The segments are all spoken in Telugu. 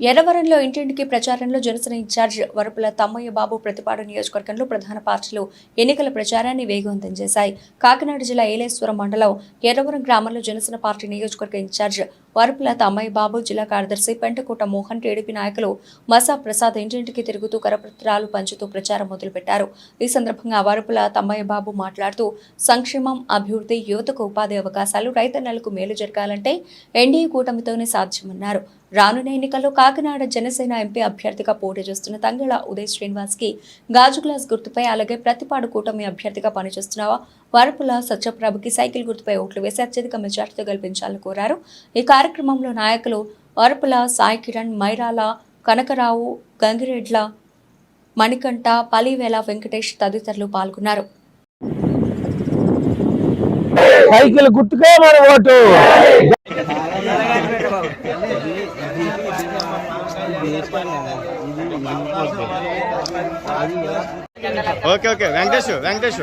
ఎర్రవరంలో ఇంటింటికి ప్రచారంలో జనసేన ఇన్ఛార్జ్ వరపుల తమ్మయ్య బాబు ప్రతిపాడు నియోజకవర్గంలో ప్రధాన పార్టీలు ఎన్నికల ప్రచారాన్ని వేగవంతం చేశాయి. కాకినాడ జిల్లా ఏలేశ్వరం మండలం ఎర్రవరం గ్రామంలో జనసేన పార్టీ నియోజకవర్గ ఇన్ఛార్జ్ వరపుల అమ్మాయి బాబు జిల్లా కార్యదర్శి పెంటకోట మోహన్ టీడీపీ నాయకులు మసా ప్రసాద్ ఇంటింటికి తిరుగుతూ కరపత్రాలు పంచుతూ ప్రచారం మొదలుపెట్టారు. ఈ సందర్భంగా వరపుల అమ్మాయి బాబు మాట్లాడుతూ సంక్షేమం అభివృద్ధి యువతకు ఉపాధి అవకాశాలు రైతన్నలకు మేలు జరగాలంటే ఎన్డీఏ కూటమితోనే సాధ్యమన్నారు. రానున్న ఎన్నికల్లో కాకినాడ జనసేన ఎంపీ అభ్యర్థిగా పోటీ చేస్తున్న తంగళ ఉదయ్ శ్రీనివాస్కి గాజు గ్లాస్ గుర్తుపై అలాగే ప్రతిపాడు కూటమి అభ్యర్థిగా పనిచేస్తున్న వరపుల సత్యప్రభకి సైకిల్ గుర్తుపై ఓట్లు వేసి అత్యధిక మెజార్టీతో గెలిపించాలని కోరారు. ఈ కార్యక్రమంలో నాయకులు వరపుల సాయి కిరణ్ మైరాల కనకరావు గంగిరెడ్ల మణికంఠ పలివేల వెంకటేష్ తదితరులు పాల్గొన్నారు. సైకిల్ గుర్తుకే మన vote. Okay okay. Venkatesh Venkatesh.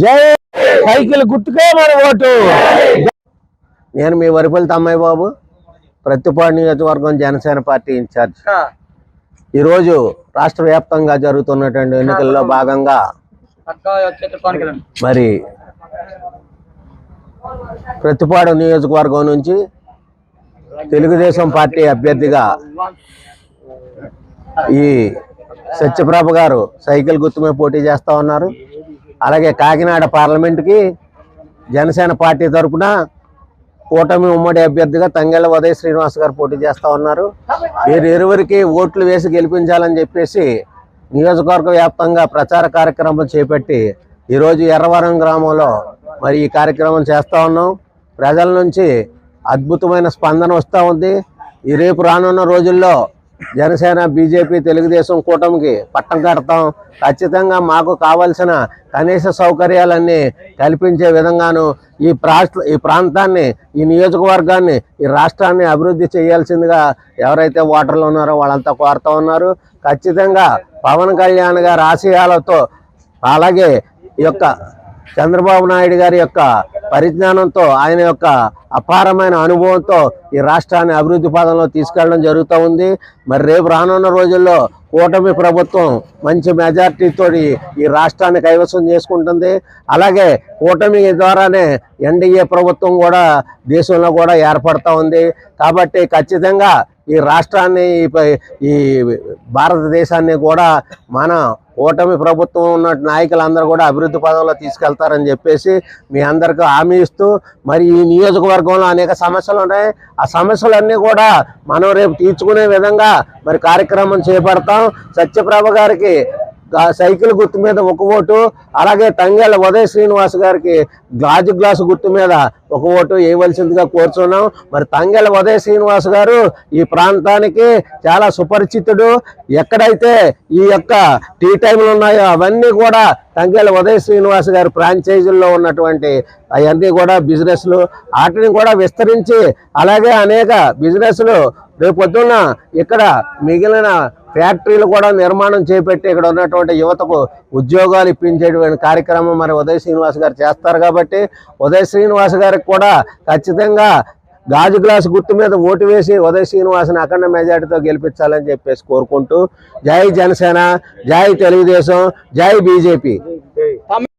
జై సైకిల్ గుర్తుకే మరి ఓటు. నేను మీ వరిపల్లి తమ్మాయి బాబు. ప్రతిపాడు నియోజకవర్గం జనసేన పార్టీ ఇన్ఛార్జ్. ఈరోజు రాష్ట్ర వ్యాప్తంగా జరుగుతున్నటువంటి ఎన్నికల్లో భాగంగా మరి ప్రతిపాడు నియోజకవర్గం నుంచి తెలుగుదేశం పార్టీ అభ్యర్థిగా ఈ సత్యప్రభ గారు సైకిల్ గుర్తు మీద పోటీ చేస్తా ఉన్నారు. అలాగే కాకినాడ పార్లమెంట్కి జనసేన పార్టీ తరపున కూటమి ఉమ్మడి అభ్యర్థిగా తంగెళ్ళ ఉదయ శ్రీనివాస్ గారు పోటీ చేస్తా ఉన్నారు. వీరు ఇరువురికి ఓట్లు వేసి గెలిపించాలని చెప్పేసి నియోజకవర్గ వ్యాప్తంగా ప్రచార కార్యక్రమం చేపట్టి ఈరోజు ఎర్రవరం గ్రామంలో మరి ఈ కార్యక్రమం చేస్తూ ఉన్నాం. ప్రజల నుంచి అద్భుతమైన స్పందన వస్తూ ఉంది. ఈ రేపు రానున్న రోజుల్లో జనసేన బీజేపీ తెలుగుదేశం కూటమికి పట్టం కడతాం. ఖచ్చితంగా మాకు కావలసిన కనీస సౌకర్యాలన్నీ కల్పించే విధంగాను ఈ ప్రాంత ఈ ప్రాంతాన్ని ఈ నియోజకవర్గాన్ని ఈ రాష్ట్రాన్ని అభివృద్ధి చేయాల్సిందిగా ఎవరైతే ఓటర్లు ఉన్నారో వాళ్ళంతా కోరుతా ఉన్నారు. ఖచ్చితంగా పవన్ కళ్యాణ్ గారి ఆశయాలతో అలాగే ఈ యొక్క చంద్రబాబు నాయుడు గారి యొక్క పరిజ్ఞానంతో ఆయన యొక్క అపారమైన అనుభవంతో ఈ రాష్ట్రాన్ని అభివృద్ధి పదంలో తీసుకెళ్ళడం జరుగుతూ ఉంది. మరి రేపు రానున్న రోజుల్లో కూటమి ప్రభుత్వం మంచి మెజార్టీతో ఈ రాష్ట్రాన్ని కైవసం చేసుకుంటుంది. అలాగే కూటమి ద్వారానే ఎన్డీఏ ప్రభుత్వం కూడా దేశంలో కూడా ఏర్పడతా ఉంది. కాబట్టి ఖచ్చితంగా ఈ రాష్ట్రాన్ని ఈ భారతదేశాన్ని కూడా మన కూటమి ప్రభుత్వం ఉన్న నాయకులందరూ కూడా అభివృద్ధి పదంలో తీసుకెళ్తారని చెప్పేసి మీ అందరికీ హామీ ఇస్తూ మరి ఈ నియోజకవర్గంలో అనేక సమస్యలు ఉన్నాయి. ఆ సమస్యలన్నీ కూడా మనం రేపు తీర్చుకునే విధంగా మరి కార్యక్రమం చేపడతాం. సత్యప్రభ గారికి సైకిల్ గుర్తు మీద ఒక ఓటు అలాగే తంగేళ్ళ ఉదయ శ్రీనివాస్ గారికి గాజు గ్లాసు గుర్తు మీద ఒక ఓటు వేయవలసిందిగా కోరుచున్నాం. మరి తంగేళ్ళ ఉదయ శ్రీనివాస్ గారు ఈ ప్రాంతానికి చాలా సుపరిచితుడు. ఎక్కడైతే ఈ యొక్క టీ టైంలు ఉన్నాయో అవన్నీ కూడా తంగేళ్ళ ఉదయ శ్రీనివాస్ గారి ఫ్రాంచైజీల్లో ఉన్నటువంటి అవన్నీ కూడా బిజినెస్లు వాటిని కూడా విస్తరించి అలాగే అనేక బిజినెస్లు రేపొద్దున్న ఇక్కడ మిగిలిన ఫ్యాక్టరీలు కూడా నిర్మాణం చేపట్టి ఇక్కడ ఉన్నటువంటి యువతకు ఉద్యోగాలు ఇప్పించేటువంటి కార్యక్రమం మరి ఉదయ శ్రీనివాస్ గారు చేస్తారు కాబట్టి ఉదయ శ్రీనివాస్ గారికి కూడా ఖచ్చితంగా గాజు గ్లాస్ గుర్తు మీద ఓటు వేసి ఉదయ శ్రీనివాసని అఖండ మెజార్టీతో గెలిపించాలని చెప్పేసి కోరుకుంటూ జై జనసేన జై తెలుగుదేశం జై బీజేపీ.